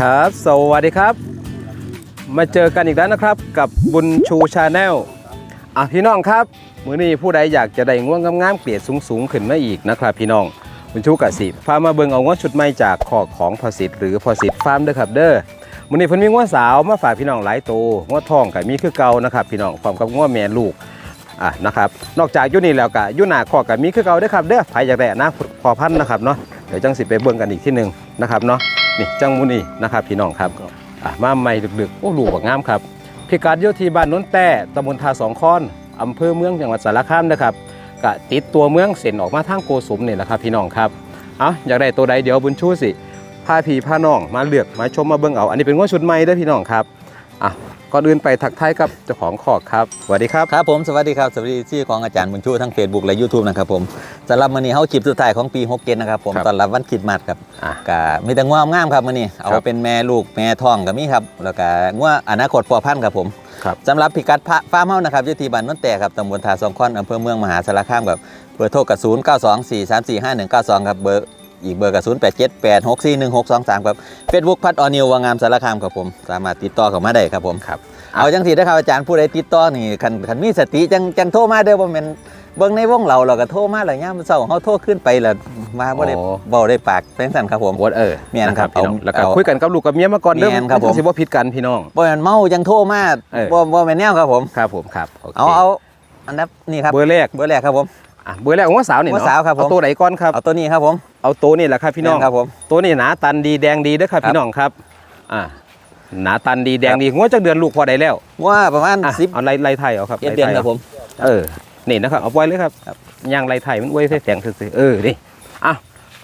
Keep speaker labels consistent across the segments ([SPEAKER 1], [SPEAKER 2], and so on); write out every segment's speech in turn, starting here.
[SPEAKER 1] ครับ สวัสดีครับ มาเจอกันอีกแล้วนะครับ กับบุญชูชาแนลอะพี่น้องครับ มื้อนี้ผู้ใดอยากจะได้ง่วงงามๆเกลียดสูงๆขึ้นมาอีกนะครับ พี่น้องบุญชูกะสิพามาเบิ่งเอาง่วชุดใหม่จากขอของพอสิทธิ์หรือพอสิทธิ์ฟาร์มเด้อครับเด้อมื้อนี้เพิ่นมีง่วสาวมาฝากพี่น้องหลายตัวง่วทองก็มีคือเก่านะครับ พี่น้องพร้อมกับง่วแม่ลูกอะนะครับนอกจากยู่นี่แล้วก็ยู่หนาคอกก็มีคือเก่าเด้อครับเด้อใครอยากได้นะพอพันนะครับเนาะเดี๋ยวจังสิไปเบิ่งกันอีกที่หนึ่งนะครับเนาะ นี่จังมุนี่นะครับพี่น้องครับอะมาใหม่ดึกๆโอ้ลูกบักงามครับพิกัดอยู่ที่บ้านโน้นแต่ตำบลทาสองคอนอำเภอเมืองจังหวัดสารคามนะครับก็ติดตัวเมืองเส้นออกมาทางโกสุมนี่แหละครับพี่น้องครับเอาอยากได้ตัวใดเดี๋ยวบุญชูสิพาพี่พาน้องมาเลือกมาชมมาเบิ่งเอา อันนี้เป็นงวดชุดใหม่เด้อพี่น้องครับอะ ก่อนอื่นไปทักทายกับเจ้าของคอกครับสวัสดีครับ
[SPEAKER 2] ครับผมสวัสดีครับสวัสดีชื่อของอาจารย์บุญชูทั้ง Facebook และ YouTube นะครับผมสำหรับมื้อนี้เฮาคลิปสุดท้ายของปี6เกนนะครับผม
[SPEAKER 1] ครับ
[SPEAKER 2] ตอนรับวันคริดมาสครับ
[SPEAKER 1] อะ
[SPEAKER 2] ก็มีแต่งวงามๆครับมื้อนี้เอา
[SPEAKER 1] ครับ
[SPEAKER 2] เป็นแม่ลูกแม่ท้องก็มีครับแล้วก็งวอนาคตพอพันธุ์ครับผม
[SPEAKER 1] ครับ
[SPEAKER 2] สำหรับพิกัดพระฟาร์มเฮานะครับอยู่ที่บ้านนนแต่ครับตำบลทาสองคอนอำเภอเมืองมหาสารคามครับเบอร์โทรกับ0924345192ครับเบอร์ อีกเบอร์กับ0878641623ครับ Facebook พัดออนิววางงามสารคามครับผม สามารถติดต่อเข้ามาได้ครับผม
[SPEAKER 1] ครับ
[SPEAKER 2] เอาจังสีนะครับอาจารย์ผู้ใดติดต่อนี่คันคันมีสติจังจังโทรมาเด้อบ่แม่นเบิ่งในวงเราเราก็โทรมาแล้วยามมื้อเช้าเฮาโทรขึ้นไปแล้วมาบ่ได้
[SPEAKER 1] อ๋อ
[SPEAKER 2] เว้าได้ปากเป็นสั่นครับผม
[SPEAKER 1] วอดเออ
[SPEAKER 2] แม่นครับ
[SPEAKER 1] พี่น้อง
[SPEAKER 2] เอา
[SPEAKER 1] แล้วก็
[SPEAKER 2] เอา
[SPEAKER 1] คุยกันกับลูกกับเมียมาก่อนเด้อ
[SPEAKER 2] แม่นครับผม
[SPEAKER 1] สิบ่ผิดกันพี่น้อง
[SPEAKER 2] บ่แม่นเมาจังโทรมา
[SPEAKER 1] เออ
[SPEAKER 2] บ่บ่แม่นแนวครับผม
[SPEAKER 1] ครับผมครับโค
[SPEAKER 2] เอาเอาอันดับนี่ครับ
[SPEAKER 1] เบอร์แรก
[SPEAKER 2] เบอร์แรกครับผม
[SPEAKER 1] อะเบอร์แรกของว่าสาวนี่
[SPEAKER 2] ว่า
[SPEAKER 1] เนาะ
[SPEAKER 2] สาวครับผม
[SPEAKER 1] เอาตัวไหนก่อนครับ
[SPEAKER 2] เอาตัวนี้ครับผม
[SPEAKER 1] เอาตัวนี่แหละครับพี่น้อง
[SPEAKER 2] แม่ครับผม
[SPEAKER 1] ตัวนี้หนาตันดีแดงดีเด้อครับ
[SPEAKER 2] ครับ
[SPEAKER 1] พี่น้องครับอ่าหนาตันดีแดงดีงวดจักเดือนลูกพอได้แล้ว
[SPEAKER 2] ว่าประมาณ
[SPEAKER 1] อะ
[SPEAKER 2] 10
[SPEAKER 1] เอาไล่ไล่ไทยเอาครับ
[SPEAKER 2] เอ็ดเดือน
[SPEAKER 1] ไล่ไทย
[SPEAKER 2] ครับผม
[SPEAKER 1] เออนี่นะครับเอาปล่อยเลยครับ
[SPEAKER 2] ครับ
[SPEAKER 1] ย่างไล่ไทยมันอวยใส่แสงซื่อๆเออนี่อะ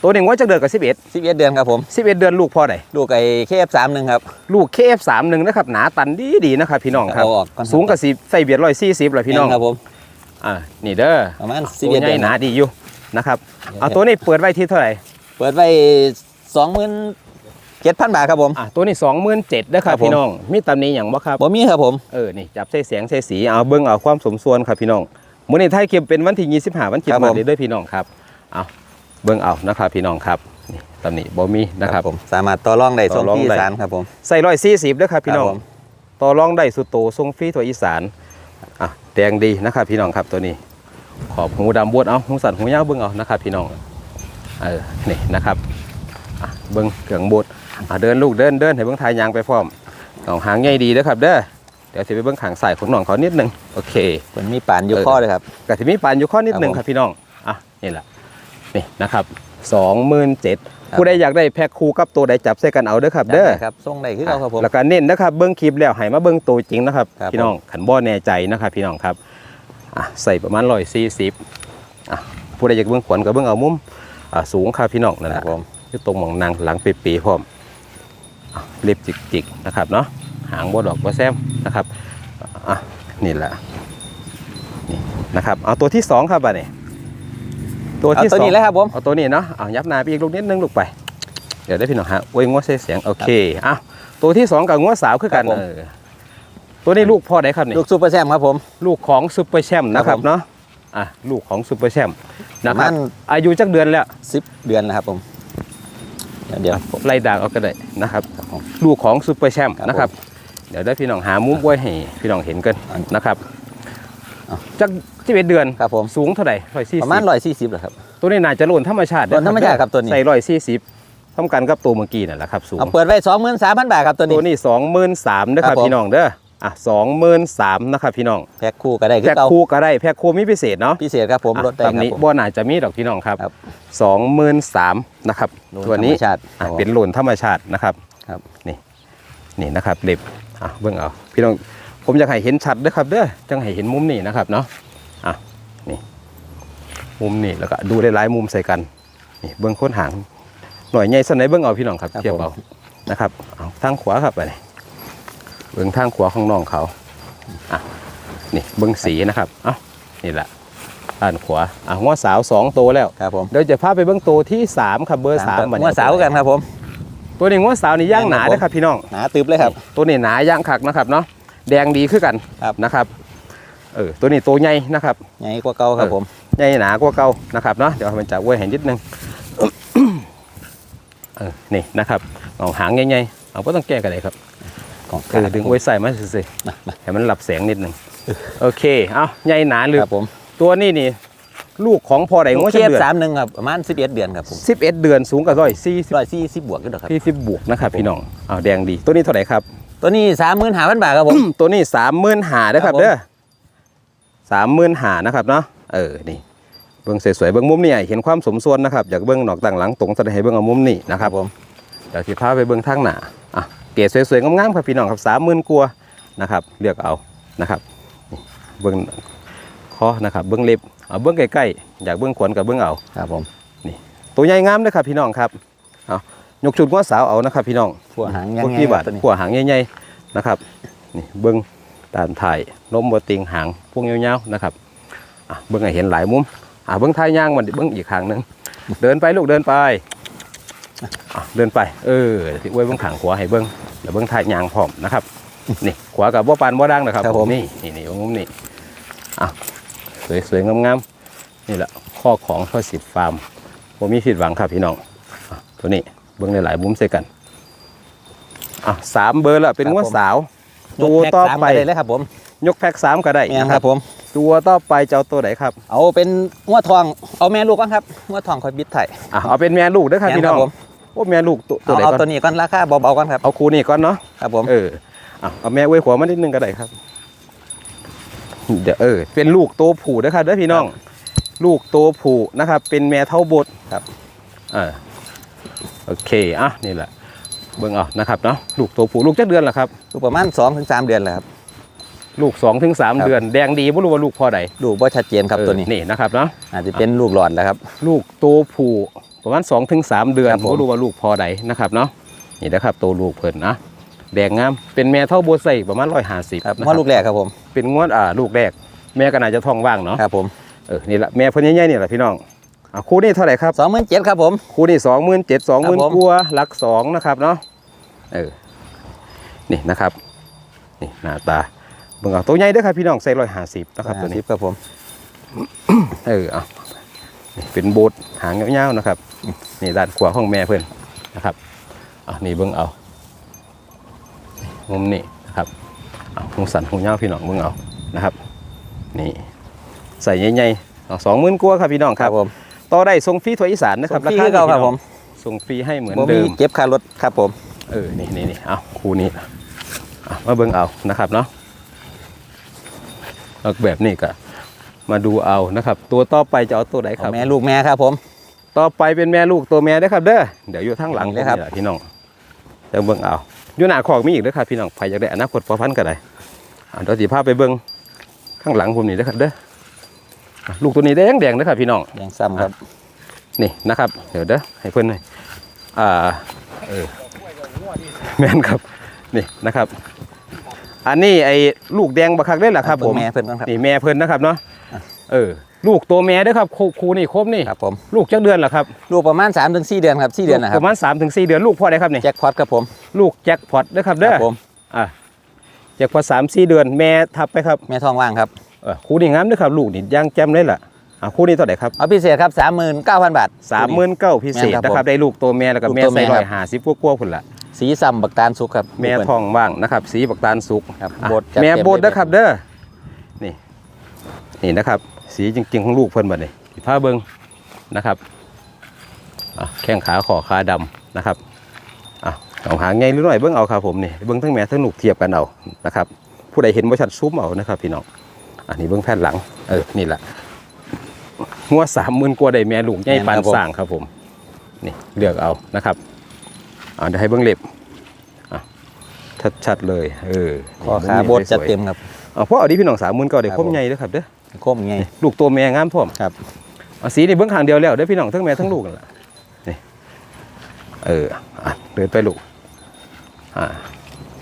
[SPEAKER 1] ตัวนี้งวดจักเดือนกับ11
[SPEAKER 2] 11เดือนครับผม
[SPEAKER 1] 11เดือนลูกพอได้
[SPEAKER 2] ลูกไอ้ KF31 ครับ
[SPEAKER 1] ลูก KF31 นะครับหนาตันดีดีนะครับพี่น้องครับ
[SPEAKER 2] เอาออกก่อนครับ
[SPEAKER 1] สูงกับสิใส่เบียด140เลยพี่น้อง
[SPEAKER 2] แม่ครับผม
[SPEAKER 1] อ่านี่เด้อ
[SPEAKER 2] ประมาณ
[SPEAKER 1] ตัว
[SPEAKER 2] 11
[SPEAKER 1] ให
[SPEAKER 2] เดื
[SPEAKER 1] ญ่
[SPEAKER 2] อน
[SPEAKER 1] หนา
[SPEAKER 2] ครับ
[SPEAKER 1] ดีอยู่นะครับเอาตัวนี้เปิดไว้ที่เท่าไหร่
[SPEAKER 2] เปิดไว้27,000บาทครับผม
[SPEAKER 1] อะตัวนี้สองหมื่นเจ็ดนะครับ
[SPEAKER 2] ครับผม
[SPEAKER 1] พี่น้องมีตำหนี้อย่างบ่ครับ
[SPEAKER 2] บ่มีครับผม
[SPEAKER 1] เออนี่จับใส่เสียงใส่สีเอาเบิ้งเอาความสมส่วนครับพี่น้องมื้อนี้ไทยเก็บเป็นวันที่25วันคิด
[SPEAKER 2] ครับ
[SPEAKER 1] มา
[SPEAKER 2] ผม
[SPEAKER 1] เด้อพี่น้องครับเอาเบิ้งเอานะครับพี่น้องครับนี่ตำหนี้บ่มีนะครับ
[SPEAKER 2] ผมสามารถต่อรองได้
[SPEAKER 1] ต่
[SPEAKER 2] ส่
[SPEAKER 1] องรอง
[SPEAKER 2] ที่
[SPEAKER 1] ได้
[SPEAKER 2] อีสานครับผม
[SPEAKER 1] ใส่ร้อยสี่สิบเด้อครับพี่น้อง
[SPEAKER 2] ครับผม
[SPEAKER 1] ต่อรองได้สุดโตทรงฟรีทั่วอีสาน อะแดงดีนะครับพี่น้องครับตัวนี้ขอบหูดำบวดเอาหูสันหูยาวเบิ้งเอานะครับพี่น้องเออนี่นะครับอะเบิ้งเกืองบดอะเดินลูกเดินเดินให้เบิ้งทายยางไปพร้อมหนองหางใหญ่ดีเด้อครับ เด้อเดี๋ยวสิไปเบิ้งขางใส่ของหนองเขานิดหนึงโอเค
[SPEAKER 2] มันมีป่านอยู่
[SPEAKER 1] เออ
[SPEAKER 2] ข้อเลยครับ
[SPEAKER 1] กะทิมีปานอยู่ข้อนิดหนึง
[SPEAKER 2] ครับผม
[SPEAKER 1] ครับพี่น้องอะนี่แหละนี่นะครับสองหมื่นเจ็ด
[SPEAKER 2] ครับ
[SPEAKER 1] ผู้ใดอยากได้แพ็คคู่กับตัวใดจับใส่กันเอาเด้อครับเด้อ
[SPEAKER 2] ได้ครับส่งได้คือเราครับผม
[SPEAKER 1] แล้วก็เน้นนะครับเบิ้งคลิปแล้วให้มาเบิ้งตัวจริงนะครับ
[SPEAKER 2] ครับ
[SPEAKER 1] พี่น้องขันบ่แน่ใจนะครับพี่น้องครับอะใส่ประมาณร้อยสี่สิบอะผู้ใดอยากเบิ้งขวนก็เบิ้งเอามุมอะสูงครับพี่น้องนั่น
[SPEAKER 2] ค
[SPEAKER 1] แห
[SPEAKER 2] รั
[SPEAKER 1] ละ
[SPEAKER 2] บผม
[SPEAKER 1] อยู่ตรงหมองนางหลังปีๆพร้อมอะเล็บจิกๆนะครับเนาะหางบ่ดอกบ่แซมนะครับอะนี่แหละนี่นะครับเอาตัวที่สองครับบัดนี้ ตัว
[SPEAKER 2] เอา
[SPEAKER 1] ที่
[SPEAKER 2] ตัว
[SPEAKER 1] สอง
[SPEAKER 2] นี้เลยครับผม
[SPEAKER 1] เอาตัวนี้เนาะเอายับหนาไปอีกลูกนิดนึงลูกไป เดี๋ยวได้พี่น้องฮะโอ้ยงัวเสียเสียงโอเคอะตัวที่สองกับงัวสาวคือกัน
[SPEAKER 2] ครับผม
[SPEAKER 1] เออตัวนี้ลูกพ่อไหนครับนี่
[SPEAKER 2] ลูกซูเปอร์แซมครับผม
[SPEAKER 1] ลูกของซุปเปอร์แชมป์นะค
[SPEAKER 2] ครั
[SPEAKER 1] รับบ
[SPEAKER 2] ผม
[SPEAKER 1] เนาะอะลูกของซุปเปอร์แชมป์
[SPEAKER 2] ป
[SPEAKER 1] นะ
[SPEAKER 2] ระ
[SPEAKER 1] ค
[SPEAKER 2] มา
[SPEAKER 1] รับ
[SPEAKER 2] ณ
[SPEAKER 1] อายุจักเดือนแล้ว
[SPEAKER 2] สิบเดือนนะครับผมเดี๋ยวเดี๋ยว
[SPEAKER 1] ไล่ด่างเอาก็ได้นะครับ
[SPEAKER 2] ครับผม
[SPEAKER 1] ลูกของซุปเปอร์แชมป์
[SPEAKER 2] ครับ
[SPEAKER 1] นะครับ เดี๋ยวได้พี่น้องหามุมไว้ให้พี่น้องเห็นกัน
[SPEAKER 2] อัน
[SPEAKER 1] นะครับ
[SPEAKER 2] เอา
[SPEAKER 1] จัก ที่เป็นเดือน
[SPEAKER 2] ครับผม
[SPEAKER 1] สูงเท่าไหร่ร้อยสี่
[SPEAKER 2] ประมาณร้อยสี่สิบเหรอครับ
[SPEAKER 1] ตัวนี้น่าจะโล่นธรรมชาติ
[SPEAKER 2] โล่นธรรมชาติครับตัวนี้
[SPEAKER 1] ใส่ร้อยสี่สิบทำกันกับตัวเมื่อกี้นั่นแหละครับสูง
[SPEAKER 2] เอาเปิดไว้สองหมื่นสามพันบาทครับตัวนี้
[SPEAKER 1] ตัวนี้สองหมื่นสามนะค
[SPEAKER 2] ครั
[SPEAKER 1] รับบ
[SPEAKER 2] ผม
[SPEAKER 1] พี่น้องเด้ออะสองหมื่นสามนะครับพี่น้อง
[SPEAKER 2] แพ็คคู่ก็ได้คื
[SPEAKER 1] แพ็
[SPEAKER 2] อ
[SPEAKER 1] ค
[SPEAKER 2] เก่า
[SPEAKER 1] คู่ก็ได้แพ็คคู่มีพิเศษเนาะ
[SPEAKER 2] พิเศษครับผม
[SPEAKER 1] อะ
[SPEAKER 2] ลดได้ค
[SPEAKER 1] ตา
[SPEAKER 2] รั
[SPEAKER 1] ม
[SPEAKER 2] บ
[SPEAKER 1] นี้
[SPEAKER 2] ผม
[SPEAKER 1] บ่น่าจะมีดอกพี่น้องครับ
[SPEAKER 2] ครับ
[SPEAKER 1] สองหมื่นสามนะครับ
[SPEAKER 2] โดย
[SPEAKER 1] ตัวนี้
[SPEAKER 2] ธรรมชาติ
[SPEAKER 1] อะ
[SPEAKER 2] ครับผม
[SPEAKER 1] เป็นโหลนธรรมชาตินะครับ
[SPEAKER 2] ครับ
[SPEAKER 1] นี่นี่นะครับเล็บอะเบิ่งเอาพี่น้องผมอยากให้เห็นชัดเด้อครับเด้อจังให้เห็นมุมนี้นะครับเนาะอะนี่ มุมนี้แล้วก็ดูหลายๆมุมใส่กันนี่เบิ่งโค้นหางหน่อยใหญ่สันไหนเบิ่งเอาพี่น้องครับ
[SPEAKER 2] ครับ
[SPEAKER 1] เทียบเอานะครับเอาทางขวาครับไปนี่เบิ่งทางขวาของน้องเขาอะนี่เบิ่งสีนะครับเอ้านี่แหละด้านขวาอะหัวสาวสองตัวแล้ว
[SPEAKER 2] ครับผม
[SPEAKER 1] เดี๋ยวจะพาไปเบิ้งตัวที่3ครับเบอร์3บัดนี้
[SPEAKER 2] งวดสาวกันครับผม
[SPEAKER 1] ตัวนี้งวดสาวนี่ย่างหนา
[SPEAKER 2] ครับผม
[SPEAKER 1] เด้อครับพี่น้อง
[SPEAKER 2] หนาตึบเลยครับ
[SPEAKER 1] ตัวนี้หนาย่างคักนะครับเนาะแดงดีขึ้นกัน
[SPEAKER 2] ครับ
[SPEAKER 1] นะครับ เออตัวนี้ตัวใหญ่นะครับ
[SPEAKER 2] ใหญ่กว่าเก่าครับผม
[SPEAKER 1] ใหญ่หนากว่าเก่านะครับเนาะเดี๋ยวให้มันจับไว้เห็นนิดนึงเออนี่นะครับเอาหางใหญ่เอาก็ต้องแก้กันเลยครับ
[SPEAKER 2] ของ
[SPEAKER 1] เออดึงไว้ใส่มาสิให้มันหลับแสงนิดหนึ่งโอเคเอาใหญ่หนาหรือ
[SPEAKER 2] ครับผม
[SPEAKER 1] ตัวนี้นี่ลูกของพอไดงว
[SPEAKER 2] เที
[SPEAKER 1] จะ
[SPEAKER 2] ยบ
[SPEAKER 1] เดือน
[SPEAKER 2] สามหนึ่งครับประมาณสิบเอ็ดเดือนครับผม
[SPEAKER 1] สิบเอ็ดเดือนสูงกับร้อยสี่สิบ
[SPEAKER 2] ร้อยสี่สิบบวกก็ได้ครับ
[SPEAKER 1] สี่สิบบวกนะครับพี่น้องเอาแดงดีตัวนี้เท่าไหร่ครับ
[SPEAKER 2] ตัวนี้สามหมื่นห้าพันบาทครับผม
[SPEAKER 1] ตัวนี้สามหมื่นหาได้อครับ
[SPEAKER 2] ครับผม
[SPEAKER 1] เด้อ สามหมื่นหานะครับเนาะเออนี่เบิ้งสวยๆเบิ้งมุมนี่ให้เห็นความสมส่วนนะครับอยากเบิ้งหนอกต่างหลังตรงแสดงให้เบิ้งเอามุมนี่นะครับ
[SPEAKER 2] ผม
[SPEAKER 1] เดี๋ยวสิพาไปเบิ้งทางหน้าอะเกศสวยๆงามๆครับพี่น้องครับสามหมื่นกว่านะครับเลือกเอานะครับนี่เบิ้งคอนะครับเบิ้งเล็บเอาเบิ้งใกล้ๆอยากเบิ้งขนกับเบิ้งเอา
[SPEAKER 2] ครับผม
[SPEAKER 1] ตัวใหญ่งามเลยครับพี่น้องครับเอายกชุดง้อสาวเอานะครับพี่น้อง
[SPEAKER 2] พวกหางยัง
[SPEAKER 1] พวก
[SPEAKER 2] ไง
[SPEAKER 1] กี่บาท
[SPEAKER 2] ตัวนี้
[SPEAKER 1] พวกหางใหญ่ๆนะครับนี่เบิ้ง ตามถ่ายนมบติงหางพวกยาวๆนะครับอะเบิ้งให้เห็นหลายมุมอะเบิ้งท้ายย่างมันเบิ้งอีกข้างหนึงเดินไปลูกเดินไปอะเดินไป เออที่ไว้เบิ้งขางขวาให้เบิ้งแล้วเบิ้งท้ายย่างพร้อมนะครับนี่ขวากับบ่ปานบ่ดังนะครับ
[SPEAKER 2] ครับผม
[SPEAKER 1] นี่นี่นี่มุมนี่อะสวยๆงามๆนี่แหละข้อของพ่อสิทธิ์ฟาร์มผมมีผิดหวังครับพี่น้องอะตัวนี้เบิ้งในหลายมุมเสียกันอะสามเบอร์ละเป็นงวดสาว ตัวต่อไป
[SPEAKER 2] ยกแพ็คสามเลยเลยครับผม
[SPEAKER 1] ยกแพ็กสามก็ได้
[SPEAKER 2] แม่น
[SPEAKER 1] นะ
[SPEAKER 2] ค
[SPEAKER 1] ค
[SPEAKER 2] รั
[SPEAKER 1] รั
[SPEAKER 2] บบผม
[SPEAKER 1] ตัวต่อไปจะเอาตัวไหนครับ
[SPEAKER 2] เอาเป็นงวดทอง เอาแม่ลูกก่อนครับงวดทองคอยบิดไทย
[SPEAKER 1] อะเอาเป็นแม่ลูกเด้วยครับ
[SPEAKER 2] แม่น
[SPEAKER 1] พี่น้อง
[SPEAKER 2] ครับผม
[SPEAKER 1] โอ้แม่ลูกตัวตัว
[SPEAKER 2] เอา
[SPEAKER 1] ไหน
[SPEAKER 2] เอา
[SPEAKER 1] ก่
[SPEAKER 2] ตั
[SPEAKER 1] อ
[SPEAKER 2] วนนี้ก่อนราคาเบาๆก่อนครับ
[SPEAKER 1] เอาคูนี่ก่อนเนาะ
[SPEAKER 2] ครับผม
[SPEAKER 1] เอออะเอาแม่ไว้ขวามานิดนึงก็ได้ครับ เดี๋ยวเออ เป็นลูกตัวผู้นะครับเด้อพี่น้อง ลูกตัวผู้นะครับ เป็นแม่เท่าบด
[SPEAKER 2] ครับ
[SPEAKER 1] อ่าโอเค อะ นี่แหละ เบิ่งเอานะครับเนาะลูกตัวผู้ลูกจักเดือนละครับ
[SPEAKER 2] ลูกประมาณ2-3ถึงเดือนแหละครับ
[SPEAKER 1] ลูกสองถึงสาม
[SPEAKER 2] ครับ
[SPEAKER 1] เดือนแดงดีไม่รู้ว่าลูกพอใด
[SPEAKER 2] ลูกบ่ชัดเจนครับ
[SPEAKER 1] เออ
[SPEAKER 2] ตัวนี้
[SPEAKER 1] นี่นะครับเนาะ
[SPEAKER 2] อาจจะเป็นลูกหลอดแล้วครับ
[SPEAKER 1] ลูกตัวผู้ประมาณ2-3ถึงเดือน
[SPEAKER 2] ครับผม
[SPEAKER 1] ผมรู้ว่าลูกพอใดนะครับเนาะนี่นะครับตัวลูกเพิ่นนะแดงงามเป็นแม่เท่าโบไซประมาณ150
[SPEAKER 2] ครับ
[SPEAKER 1] นะ
[SPEAKER 2] พ่อลูกแรกครับผม
[SPEAKER 1] เป็นงวดอ่าลูกแรก แม่ก็น่าจะท้องว่างเนาะ
[SPEAKER 2] ครับผม
[SPEAKER 1] เออ นี่ละแม่เพิ่นใหญ่ๆนี่แหละพี่น้อง อะคู่นี้เท่าไหร่ครับ
[SPEAKER 2] สองหมื่นเจ็ดครับผม
[SPEAKER 1] คู่นี้27,000
[SPEAKER 2] ครับผม
[SPEAKER 1] 20,000กว่าหลักสองนะครับเนาะเออนี่นะครับนี่หน้าตาเบิ่งเอาตัวใหญ่เด้อครับพี่น้องใส่150นะครับตัวนี้
[SPEAKER 2] ครับผม
[SPEAKER 1] เออเอานี่เป็นโบสถ์หางยาวๆนะครับนี่ด้านขวาของแม่เพื่อนนะครับอะนี่เบิ้งเอามุมนี่นะครับอะหูสันหูยาวพี่น้องเบิ้งเอานะครับ นี่ใส่ใหญ่ๆสองหมื่นกว่าครับพี่น้องครับ
[SPEAKER 2] ผม
[SPEAKER 1] ต่อได้ทรงฟรีทั่วอีสานนะครับ
[SPEAKER 2] ส่งฟรีคือเก่าครับผม
[SPEAKER 1] ส่งฟรีให้เหมือน
[SPEAKER 2] บ่มี
[SPEAKER 1] เดิม
[SPEAKER 2] เก็บค่ารถครับผม
[SPEAKER 1] เออ นี่นี่นี่เอาคู่นี้อะมาเบิ้งเอานะครับเนาะแล้วแบบนี้ก็มาดูเอานะครับ ตัวต่อไปจะเอาตัวไหนครับ
[SPEAKER 2] แม่ลูกแม่ครับผม
[SPEAKER 1] ต่อไปเป็นแม่ลูกตัวแม่ได้อครับเด้อ เดี๋ยวอยู่ทางหลัง
[SPEAKER 2] นี่เลยครับ
[SPEAKER 1] ผมนี่แหละพี่น้องเดี๋ยวเบิ่งเอาอยู่หน้าขอกมีอีกเด้อครับพี่น้องใครอยากได้อนาคตพอพันธุ์ก็ได้อะเดี๋ยวสิพาไปเบิ่งข้างหลังผมนี่เด้อครับเด้ออะ ลูกตัวนี้แดงแดงๆเด้อครับพี่น้อง
[SPEAKER 2] ยังซ้ำครับ
[SPEAKER 1] นี่นะครับ เดี๋ยวเด้อให้เพื่อนหน่อยอ่าเออแม่นครับ นี่นะครับ อันนี้ไอ้ลูกแดงบักคักได้แหละครับผม
[SPEAKER 2] แม่เพิ่นก่อนครับ
[SPEAKER 1] นี่แม่เพิ่นนะครับเนาะเออลูกตัวแม่เด้อครับครูครูนี่ครบนี่
[SPEAKER 2] ครับผม
[SPEAKER 1] ลูกจักเดือนเหรอครับ
[SPEAKER 2] ลูกประมาณ3-4ถึงเดือนครับ4เดือนนะค
[SPEAKER 1] ป
[SPEAKER 2] รับ
[SPEAKER 1] ระมาณ3ถึง4เดือนลูกพ่อได้ครับนี่
[SPEAKER 2] แจ็คพอตครับผม
[SPEAKER 1] ลูกแจ็คพอตเด้อครับ
[SPEAKER 2] ค
[SPEAKER 1] เด้อ
[SPEAKER 2] รับผม
[SPEAKER 1] อะแจ็คพอตสามสี่เดือนแม่ทับไปครับ
[SPEAKER 2] แม่ทองว่างครับ
[SPEAKER 1] เออครูนี่งามเด้อครับ ลูกนี่ย่างแจ่มเลยล่ะอะครูนี่เท่าไหร่ครับ
[SPEAKER 2] เอาพิเศษครับ39,000 บาท
[SPEAKER 1] สามหมื่นเก้าพิเศษ
[SPEAKER 2] แม่นครับ
[SPEAKER 1] นะครับ
[SPEAKER 2] ผม
[SPEAKER 1] ได้ลูกตัวแม่แล้วก็
[SPEAKER 2] ลูก
[SPEAKER 1] แม่
[SPEAKER 2] ตัวแม่
[SPEAKER 1] ใส่
[SPEAKER 2] ค
[SPEAKER 1] ร้
[SPEAKER 2] รั
[SPEAKER 1] อบยห้าสิบกว่าๆพุ่นละ
[SPEAKER 2] สีซ้ำบักตาลสุกครับ
[SPEAKER 1] แม่
[SPEAKER 2] ลูกเพิ่น
[SPEAKER 1] ทองว่างนะครับ สีบักตาลสุก
[SPEAKER 2] ครับ
[SPEAKER 1] อะ
[SPEAKER 2] โบดจัด
[SPEAKER 1] แม่
[SPEAKER 2] เต็ม
[SPEAKER 1] โบด
[SPEAKER 2] เลย
[SPEAKER 1] นะครับเด้อนี่นี่นะครับ สีจริงๆของลูกเพิ่นบัดนี้สีผ้าเบิงนะครับอะแข้งขาขอขาดำนะครับอะเอาหางไงหรือหน่อยเบิ้งเอาครับผมนี่เบิ้งทั้งแม่ทั้งลูกเทียบกันเอานะครับ ผู้ใดเห็นบริษัทซุ้มเอานะครับพี่น้อง อันนี้เบิ้งแผ่นหลัง เออ นี่แหละงัวสามหมื่นกว่าได้แม่ลูกใหญ่ปานสร้างครับผม นี่เลือกเอานะครับอ่าเดี๋ยวให้เบิ้งเล็บอะชัดๆเลย เออ
[SPEAKER 2] คอขาโบดจัดเต็มครับ
[SPEAKER 1] อะเพราะเอาดีพี่น้องสามหมื่นก็ได้
[SPEAKER 2] ครับ
[SPEAKER 1] คม
[SPEAKER 2] ผม
[SPEAKER 1] ใหญ่เด้อครับเด้อ
[SPEAKER 2] คมไง
[SPEAKER 1] ลูกตัวแม่งามพร้อม
[SPEAKER 2] ครับ
[SPEAKER 1] เอาสีนี่เบิ้งข้างเดียวแล้วเด้อพี่น้องทั้งแม่ทั้งลูกนั่นแหละนี่เอออะเดินไปลูกอ่า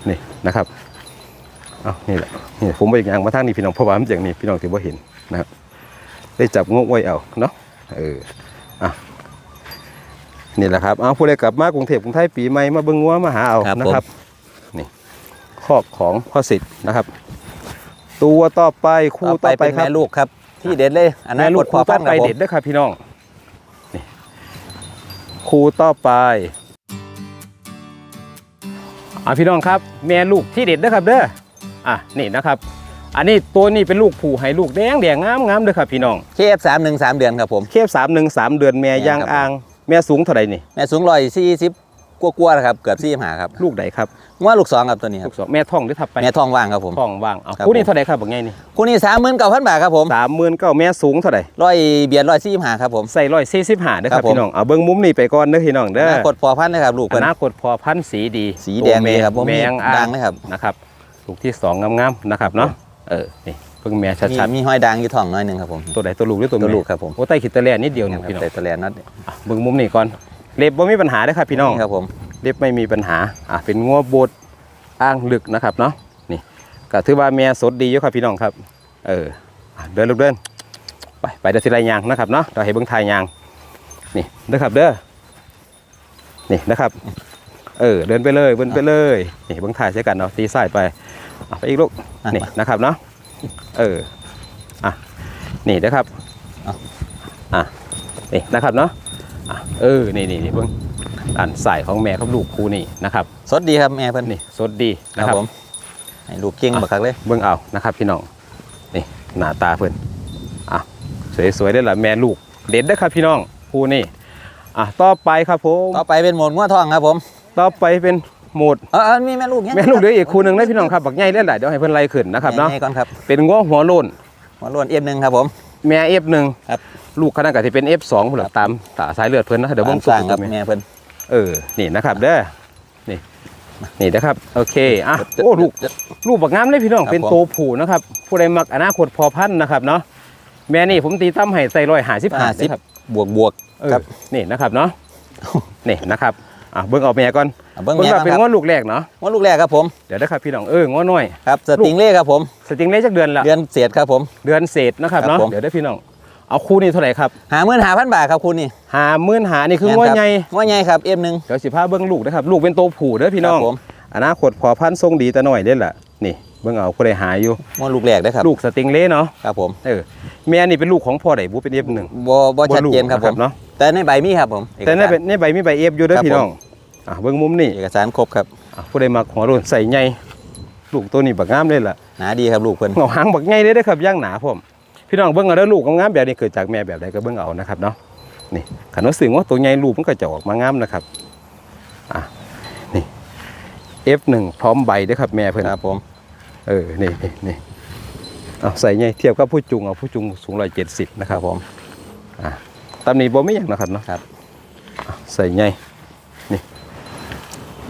[SPEAKER 1] นี่นะครับ เอานี่แหละนี่ผมไปอย่างมาทางนี้พี่น้องเพราะว่ามันอย่างนี้พี่น้องถือว่าเห็นนะครับ ได้จับงกไว้เอาเนาะเอออะนี่แหละครับเอาผู้ใดกลับมากรุงเทพกรุงไทยปีใหม่มาเบิ้งงัวมาหาเอา
[SPEAKER 2] ครับ
[SPEAKER 1] นะครับ นี่คอกของพ่อสิทธิ์นะครับ ตัวต่อไปคู่
[SPEAKER 2] เอา
[SPEAKER 1] ต่
[SPEAKER 2] ไป
[SPEAKER 1] อไป
[SPEAKER 2] เป็น
[SPEAKER 1] ครั
[SPEAKER 2] แม่
[SPEAKER 1] บ
[SPEAKER 2] ลูกครับ ที่เด็ดเลยอันนั้
[SPEAKER 1] แม่
[SPEAKER 2] น
[SPEAKER 1] ลู
[SPEAKER 2] ก
[SPEAKER 1] ก
[SPEAKER 2] ด
[SPEAKER 1] คู่
[SPEAKER 2] พอ
[SPEAKER 1] ต่
[SPEAKER 2] พั
[SPEAKER 1] อน
[SPEAKER 2] ค
[SPEAKER 1] ไป
[SPEAKER 2] รับผม
[SPEAKER 1] เด็ดด้วยครับพี่น้องนี่คู่ต่อไปอะพี่น้องครับ แม่ลูกที่เด็ดเด้อครับเด้อ อะนี่นะครับ อันนี้ตัวนี้เป็นลูกผูให้ลูกแดงแดงงามงามเด้อครับพี่น้อง
[SPEAKER 2] เคฟสามหนึ่งสามเดือนครับผม
[SPEAKER 1] เคฟสามหนึ่งสามเดือนแม่
[SPEAKER 2] แม่
[SPEAKER 1] ย่าง
[SPEAKER 2] ครับ
[SPEAKER 1] อ่าง แม่สูงเท่าไหร่นี่
[SPEAKER 2] แม่สูงร้อยสี่สิบกว่าๆนะครับเกือบสี่หาครับ
[SPEAKER 1] ลูกใดครับ
[SPEAKER 2] ว่าลูกสองครับตัวนี้ค
[SPEAKER 1] ลู
[SPEAKER 2] รับ
[SPEAKER 1] กสองแม่ท้องหรือทับไป
[SPEAKER 2] แม่ทองว่างครับผม
[SPEAKER 1] ท้องว่างเอา
[SPEAKER 2] ครับ
[SPEAKER 1] คู่นี้
[SPEAKER 2] ผม
[SPEAKER 1] เท่าไหร่ครับบอกไงนี่
[SPEAKER 2] คู่นี้สามหมื่นเก้าพันบาทครับผม
[SPEAKER 1] สามหมื่นเก้าแม่สูงเท่าไหร่
[SPEAKER 2] ร้อยเบียดร้อยสี่หาครับผม
[SPEAKER 1] ใส่ร้อยสี่สิบห้าเด้อค
[SPEAKER 2] ครั
[SPEAKER 1] รับบ
[SPEAKER 2] ผม
[SPEAKER 1] พี่น้องเอาเบิ้งมุมนี่ไปก่อนเด้อพี่น้องเด้
[SPEAKER 2] อ
[SPEAKER 1] อ
[SPEAKER 2] นาคตพอพันธุ์นะครับลูก
[SPEAKER 1] อ
[SPEAKER 2] เพิ่น
[SPEAKER 1] นาคตพอพันธุ์สีดี
[SPEAKER 2] สีแดงเลยครับผม
[SPEAKER 1] แมงอ่า
[SPEAKER 2] ดั
[SPEAKER 1] ง
[SPEAKER 2] งนะครับ
[SPEAKER 1] นะครับ ลูกที่สองงามๆนะครับเนาะเออนี่เพิ่งแม่
[SPEAKER 2] มี
[SPEAKER 1] ชัด
[SPEAKER 2] มีห้อยดังอยู่ท้องน้อยหนึ่งครับผม
[SPEAKER 1] ๆตัวใดตัวลูกหรือตัว
[SPEAKER 2] ตัว
[SPEAKER 1] แม่
[SPEAKER 2] ลูกครับผม
[SPEAKER 1] โอ้ใต้ขีดตะแลนิดเดียวนี่
[SPEAKER 2] ครับ
[SPEAKER 1] พี่น้อง
[SPEAKER 2] ใส่ตะแลนนัด
[SPEAKER 1] อะเบิ้งมุมนี่ก่อนเล็บบ่มีปัญหาเด้อครับพี่น้อง
[SPEAKER 2] ครับผม
[SPEAKER 1] เล็บไม่มีปัญหา อะเป็นงัวโบดอ้างลึกนะครับเนาะ นี่ก็ถือว่าแม่สดดีอยู่ครับพี่น้องครับ เอออะเดินลูกเดิน ไปไปเดินทีไรยางนะครับเนาะเราให้เบิ้งทายยาง นี่เด้อครับเด้อ นี่นะครับ เออเดินไปเลยเดินไปเลย นี่เบิ้งทายใช้กันเนาะตีสายไปอะ ไปอีกลูก
[SPEAKER 2] อะ
[SPEAKER 1] นี่
[SPEAKER 2] มา
[SPEAKER 1] นะครับเนาะเอออะนี่นะครับ
[SPEAKER 2] เอา
[SPEAKER 1] อะนี่นะครับเนาะอะเออนี่นี่นี่เบิ้งด้านสายของแม่กับลูกคู่นี่นะครับ
[SPEAKER 2] สดดีครับแม่เพิ่น
[SPEAKER 1] นี่สดดี
[SPEAKER 2] ค
[SPEAKER 1] นะ
[SPEAKER 2] รับ
[SPEAKER 1] ครับ
[SPEAKER 2] ผมให้ลูกเก่งบักคักเลย
[SPEAKER 1] เบิ้งเอานะครับพี่น้องนี่หน้าตาเพิ่นอะสวยๆได้อละแม่ลูกเด็ดได้อครับพี่น้องคู่นี่อะต่อไปครับผม
[SPEAKER 2] ต่อไปเป็นหมดงัวทองครับผม
[SPEAKER 1] ต่อไปเป็นโหมด
[SPEAKER 2] เออเออมีแม่ลูกเนี่ย
[SPEAKER 1] แม่ลูกเดี๋ยวอีกคู่หนึ่งได้อพี่น้องครับบักใหญ่เล่นหลายเดี๋ยวให้เพิ่นไล่ขึ้นนะครับเนาะ
[SPEAKER 2] แม่ก่อนครับ
[SPEAKER 1] เป็นง้อหัวโลน
[SPEAKER 2] หัวโล้วนเอฟหนึ่งครับผม
[SPEAKER 1] แม่เอฟหนึ่ง
[SPEAKER 2] ครับ
[SPEAKER 1] ลูกขนาดกับที่เป็น F2 พุ่นล่ะตามตาสายเลือดเพิ่นนะเดี๋ยวเบิ่ง
[SPEAKER 2] สร้างครับ
[SPEAKER 1] แม่
[SPEAKER 2] แม่เพิ่น
[SPEAKER 1] เออนี่นะครับเด้อนี่นี่นะครับโอเคอะโอ้ลูกลูกบักงามเลยพี่น้อง
[SPEAKER 2] ครับ
[SPEAKER 1] เป็น
[SPEAKER 2] ผม
[SPEAKER 1] โตวผู้นะครับ ผู้ใดมักอนาคตพอพันธุ์นะครับเนาะแม่นี่ผมตีตั้มให้ใส่ร้อยหาสิบ
[SPEAKER 2] ห้า
[SPEAKER 1] ห้า
[SPEAKER 2] สิบ
[SPEAKER 1] ครับ
[SPEAKER 2] บวกบวก
[SPEAKER 1] เออ
[SPEAKER 2] ครับ
[SPEAKER 1] นี่นะครับเนาะนี่นะครับอะเบิ้งเอาแม่ก่อน
[SPEAKER 2] เอาเบิ้ง
[SPEAKER 1] เบิ้ง
[SPEAKER 2] แม่
[SPEAKER 1] ว่า
[SPEAKER 2] ก่อน
[SPEAKER 1] เป็น
[SPEAKER 2] ครับ
[SPEAKER 1] ง้อลูกแรกเนาะ
[SPEAKER 2] ว่าลูกแรกครับผม
[SPEAKER 1] เดี๋ยวนะครับพี่น้องเออง้อน้อย
[SPEAKER 2] ครับสติงเล่ครับผม
[SPEAKER 1] สติงเล็กจักเดือนละ
[SPEAKER 2] เดือนเศษครับผม
[SPEAKER 1] เดือนเศษนะครับ
[SPEAKER 2] ครับ
[SPEAKER 1] เนาะ
[SPEAKER 2] ผม
[SPEAKER 1] เดี๋ยวได้พี่น้องเอาคู่นี้เท่าไหร่ครับ
[SPEAKER 2] หาเมื่นหาพันบาทครับคุณนี่
[SPEAKER 1] หาหมื่นหานี่คือง้อใหญ่
[SPEAKER 2] ง้อใหญ่ครับเอฟหนึ่ง
[SPEAKER 1] เดี๋ยวสิพาเบิ้งลูกนะครับลูกเป็นโตวผู้เด้อพี่น้อง
[SPEAKER 2] ครับผม
[SPEAKER 1] อนาคตพอพันธุ์ทรงดีแต่น้อยเด้อล่ะนี่เบิ้งเอาผู้ใดหาอยู่
[SPEAKER 2] ง้อลูกแรกได้อครับ
[SPEAKER 1] ลูกสติงเล่เนาะ
[SPEAKER 2] ครับผม
[SPEAKER 1] เออแม่นี่เป็นลูกของพ่อใดบุเป็นเอฟหนึ่ง
[SPEAKER 2] บ่บ่ชัดเจนครับผม
[SPEAKER 1] เนาะ
[SPEAKER 2] แต่ในใบมีครับผม
[SPEAKER 1] แต่ในใบในใบมีใบเอฟอยู่เด้อ
[SPEAKER 2] ครับ
[SPEAKER 1] พี่น้อง อะเบิ่งมุมนี่
[SPEAKER 2] เอกสารครบครับ
[SPEAKER 1] อะผู้ใดมักหัวโรนใส่ใหญ่ลูกตัวนี้บักงามเลยล่ะ
[SPEAKER 2] หนาดีครับลูกเพิ่น
[SPEAKER 1] เงาหางบักใหญ่เลยเด้อครับย่างหนาพร้อมพี่น้องเบิ่งเอาเด้อลูกงามๆแบบนี้เกิดจากแม่แบบใดก็เบิ่งเอานะครับเนาะนี่ขันว่าสึงว่าตัวใหญ่ลูกมันก็จะออกมางามนะครับอะนี่ F1 พร้อมใบเด้อครับแม่เพิ่น
[SPEAKER 2] ครับผม
[SPEAKER 1] เออนี่นี่นี่เอาใส่ใหญ่เทียบกับผู้จุงเอาผู้จุงสูง170นะค
[SPEAKER 2] ค
[SPEAKER 1] รั
[SPEAKER 2] รั
[SPEAKER 1] บบ
[SPEAKER 2] ผม
[SPEAKER 1] ตามนี้บ่มีหยังนะครับเนาะ
[SPEAKER 2] ครับ
[SPEAKER 1] อะใส่ใหญ่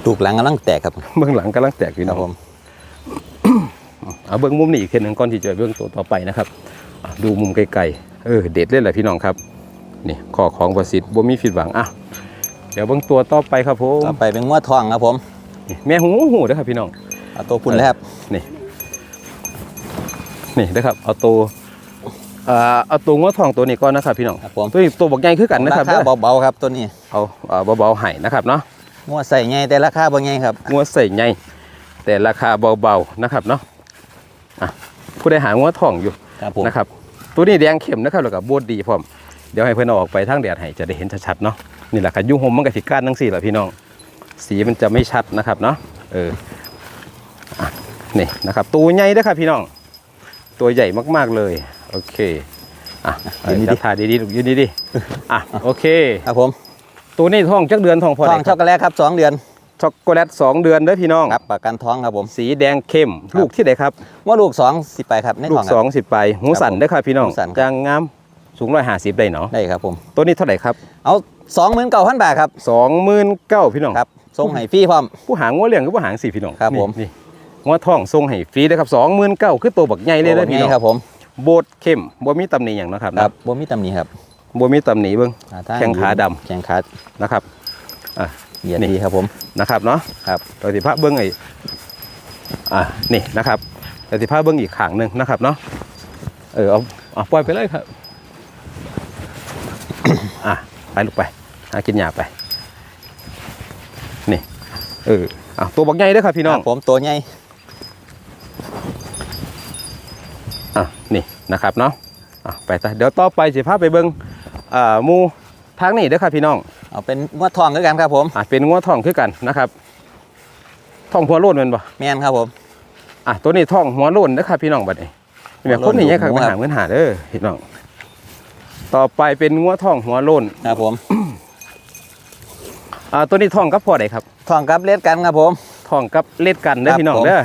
[SPEAKER 2] ลูกหลังกำลังแตกครับ
[SPEAKER 1] เบื้องหลังกำลังแตกพี่
[SPEAKER 2] ค
[SPEAKER 1] น้
[SPEAKER 2] รั
[SPEAKER 1] อบง
[SPEAKER 2] ผม
[SPEAKER 1] เอาเบื้องมุมนี้อีกทีหนึ่งก่อนที่จะเบื้องตัวต่อไปนะครับอะดูมุมไกลๆเออเด็ดเลยแหละพี่น้องครับนี่ข้อของประสิทธิ์บ่มีผิดหวังอะเดี๋ยวเบื้องตัวต่อไปครับผม
[SPEAKER 2] ต่อไปเป็นง้อทองครับผม
[SPEAKER 1] นี่แม่หูหูเด้อครับพี่น้อง
[SPEAKER 2] เอาตัวพุ่นเลยครับ
[SPEAKER 1] นี่เด้อครับเอาตัวเอ่อเอาตัวง้อทองตัวนี้ก่อนนะครับพี่น้อง
[SPEAKER 2] ครับผม
[SPEAKER 1] ตัวนี้ตัวบักใหญ่คือกันนะครับ
[SPEAKER 2] ราคา
[SPEAKER 1] เด้อ
[SPEAKER 2] เบาๆครับตัวนี้
[SPEAKER 1] เอาเอาเบาๆให้นะครับเนาะ
[SPEAKER 2] ง้อใส่ใหญ่แต่ราคาบ่ใหญ่ครับ
[SPEAKER 1] งัวใส่ใหญ่แต่ราคาเบาๆนะครับเนาะอะผู้ใดหางัวทองอยู่
[SPEAKER 2] ครับผม
[SPEAKER 1] นะครับ ตัวนี้แดงเข้มนะครับแล้วก็บดดีพร้อมเดี๋ยวให้เพื่อนเอาออกไปทางแดดให้จะได้เห็นชัดๆเนาะนี่แหละครับยุ่งหมมันกับสิก้านทั้งสี่แหละพี่น้อง สีมันจะไม่ชัดนะครับเนาะเอออะนี่นะครับตัวใหญ่เด้อครับพี่น้อง ตัวใหญ่มากๆเลยโอเคอะยืนดีๆถ่ายดีๆลูกยืนดีๆอะโอเค
[SPEAKER 2] ครับผม
[SPEAKER 1] ตัวนี้ท้องจักเดือนท้องพอ
[SPEAKER 2] ท
[SPEAKER 1] ไห
[SPEAKER 2] อง
[SPEAKER 1] นค
[SPEAKER 2] ช็
[SPEAKER 1] รั
[SPEAKER 2] อบกโกแลตครับสองเดือน
[SPEAKER 1] ช็อกโกแลตสองเดือนเด้อพี่น้อง
[SPEAKER 2] ครับประกันท้องครับผม
[SPEAKER 1] สีแดงเข้ม
[SPEAKER 2] ครับ
[SPEAKER 1] ลูกที่ไหนครับ
[SPEAKER 2] ว่าลูกสองสิไปครับใน
[SPEAKER 1] ลู
[SPEAKER 2] ท้
[SPEAKER 1] ก
[SPEAKER 2] องค
[SPEAKER 1] ส
[SPEAKER 2] รั
[SPEAKER 1] อบงสิบไปหูสัน
[SPEAKER 2] ผม
[SPEAKER 1] เด้อครับพี่น้อง
[SPEAKER 2] หูสันครับ
[SPEAKER 1] จางงามสูงร้อยห้าสิบได้เนาะ
[SPEAKER 2] ได้ครับผม
[SPEAKER 1] ตัวนี้เท่าไหร่ครับ
[SPEAKER 2] เอาสองหมื่นเก้าพันบาทครับ
[SPEAKER 1] สองหมื่นเก้าพี่น้อง
[SPEAKER 2] ครับส่งให้ฟรีพร้อม
[SPEAKER 1] ผู้หางงัวเลี้ยงก็ผู้หางสี่พี่น้อง
[SPEAKER 2] ครับ
[SPEAKER 1] นี่
[SPEAKER 2] ผม
[SPEAKER 1] นี่งัวทองทรงให้ฟรีนะครับสองหมื่นเก้าคือตัวบักใหญ่เลยเด้อพี่น้อง
[SPEAKER 2] ครับผม
[SPEAKER 1] โบดเข้มบ่มีตำหนิอย่างนะครับ
[SPEAKER 2] ครับบ่มีตำหนิครับ
[SPEAKER 1] บ่มีตำหนิเบิ่ง
[SPEAKER 2] อ่ทง
[SPEAKER 1] แข้งขาดำ
[SPEAKER 2] แข้งขา
[SPEAKER 1] นะครับ
[SPEAKER 2] เหยียด
[SPEAKER 1] นี่
[SPEAKER 2] ดีครับผม
[SPEAKER 1] นะครับเนาะ
[SPEAKER 2] ครับ
[SPEAKER 1] เราสิพาเบิ่งไอ้อ่านี่นะครับเราสิพาเบิ่งอีกขางหนึ่งนะครับเนาะเออเอาเอาปล่อยไปเลยครับ อะไปลูกไปหากินหญ้าไป นี่ เอออะตัวบักใหญ่เด้อครับพี่น้อง
[SPEAKER 2] ครับผมตัวใหญ่
[SPEAKER 1] อะนี่นะครับเนาะอะไปต่อเดี๋ยวต่อไปสิพาไปเบิ่ง อ่าหมูทางนี้เด้อครับพี่น้อง
[SPEAKER 2] เอาเป็นงวดทองด้วยกันครับผม
[SPEAKER 1] อะเป็นงัวทองคือกันนะครับท้องหัวโล้นแมันบ่
[SPEAKER 2] แม่นครับผม
[SPEAKER 1] อะตัวนี้ท้องหัวโล้นนะครับพี่น้องบัดนี้แม่
[SPEAKER 2] หัวโล้
[SPEAKER 1] คนนนี่ยังขัก
[SPEAKER 2] หัว
[SPEAKER 1] มาหาเงินหาเด้อพี่น้อง ต่อไปเป็นงัวท้องหัวโล้น
[SPEAKER 2] ครับผม
[SPEAKER 1] อ่าตัวนี้ท้องกับพ่อใดครับ
[SPEAKER 2] ทองกับเลดกันครับผม
[SPEAKER 1] ท้องกับเล็ดกันเด้อ
[SPEAKER 2] ครับ
[SPEAKER 1] พี่น้อง
[SPEAKER 2] ผม
[SPEAKER 1] เด้อ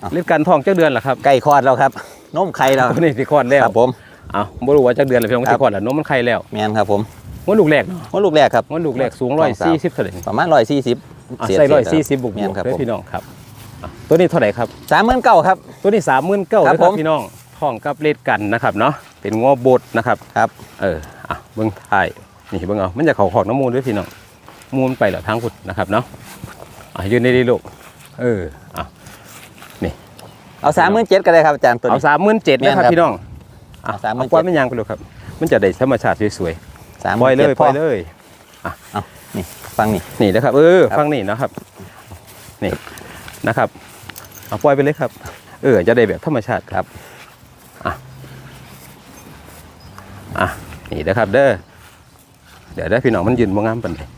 [SPEAKER 2] เอา
[SPEAKER 1] เล็ดกันท้องจักเดือนล่ะครับ
[SPEAKER 2] ไก่คลอดแล้วครับนมไข่แล้ว
[SPEAKER 1] ตัวนี้สิคลอดแล้ว
[SPEAKER 2] ครับผม
[SPEAKER 1] อ้าวบ่รู้ว่าจักเดือนแล้วพี่น้อง
[SPEAKER 2] ครั
[SPEAKER 1] สิ
[SPEAKER 2] บ
[SPEAKER 1] คลอดแล้วนมมันไข่แล้ว
[SPEAKER 2] แม่นครับผม
[SPEAKER 1] งัวลูกแรกเนาะ
[SPEAKER 2] ว่าลูกแรกครับ
[SPEAKER 1] งัวลูกแรกสูง
[SPEAKER 2] สองสาม
[SPEAKER 1] 140เท่าไหร่
[SPEAKER 2] ประมาณร้อยสี่สิบ
[SPEAKER 1] อะใส่140บวก
[SPEAKER 2] แม่น
[SPEAKER 1] ๆ
[SPEAKER 2] ครับ
[SPEAKER 1] เด้
[SPEAKER 2] ผ
[SPEAKER 1] อ
[SPEAKER 2] ม
[SPEAKER 1] พี่น้องครับอะตัวนี้เท่าไหร่ครับ
[SPEAKER 2] สามหมื่นเก้าครับ
[SPEAKER 1] ตัวนี้39,000เด้อ
[SPEAKER 2] ครับ
[SPEAKER 1] ค
[SPEAKER 2] ผ
[SPEAKER 1] รับ
[SPEAKER 2] ม
[SPEAKER 1] พี่น้องท้องกับเล็ดกันนะครับเนาะเป็นงัวบดนะครับ
[SPEAKER 2] ครับ
[SPEAKER 1] เอออะเบิ้งถ่ายนี่เบิ้งเอามันจะเขาขอกน้ำมูลด้วยพี่น้องมูลไปเหรอทางพุดนะครับเนาะอะยืนได้ดีลูกเอออะ
[SPEAKER 2] เอาสามหมื่นเจ็ดก็ได้ครับอาจารย์ตัว
[SPEAKER 1] เอา
[SPEAKER 2] นี้
[SPEAKER 1] สามหมื่นเจ็ด
[SPEAKER 2] แม่น
[SPEAKER 1] นะค
[SPEAKER 2] ครั
[SPEAKER 1] รับบพี่น้อง อะ
[SPEAKER 2] เอา37,000
[SPEAKER 1] เอาปล่อยมันยางไปเลยครับ มันจะได้ธรรมชาติสวย
[SPEAKER 2] สาม
[SPEAKER 1] ๆ
[SPEAKER 2] ห
[SPEAKER 1] ปล่
[SPEAKER 2] มื่
[SPEAKER 1] อย
[SPEAKER 2] น
[SPEAKER 1] เล
[SPEAKER 2] เจ็ด
[SPEAKER 1] ยป
[SPEAKER 2] พ่
[SPEAKER 1] ล่
[SPEAKER 2] อ
[SPEAKER 1] อยเลย
[SPEAKER 2] เอานี่ฟังนี่
[SPEAKER 1] นี่นะครับเออ
[SPEAKER 2] ครับ
[SPEAKER 1] ฟังนี่นะครับนี่นะครับเอาปล่อยไปเลยครับ เออจะได้แบบธรรมชาติครับอะอะนี่นะครับ เด้อเดี๋ยวได้พี่น้องมันยืนบ่งามปันเลย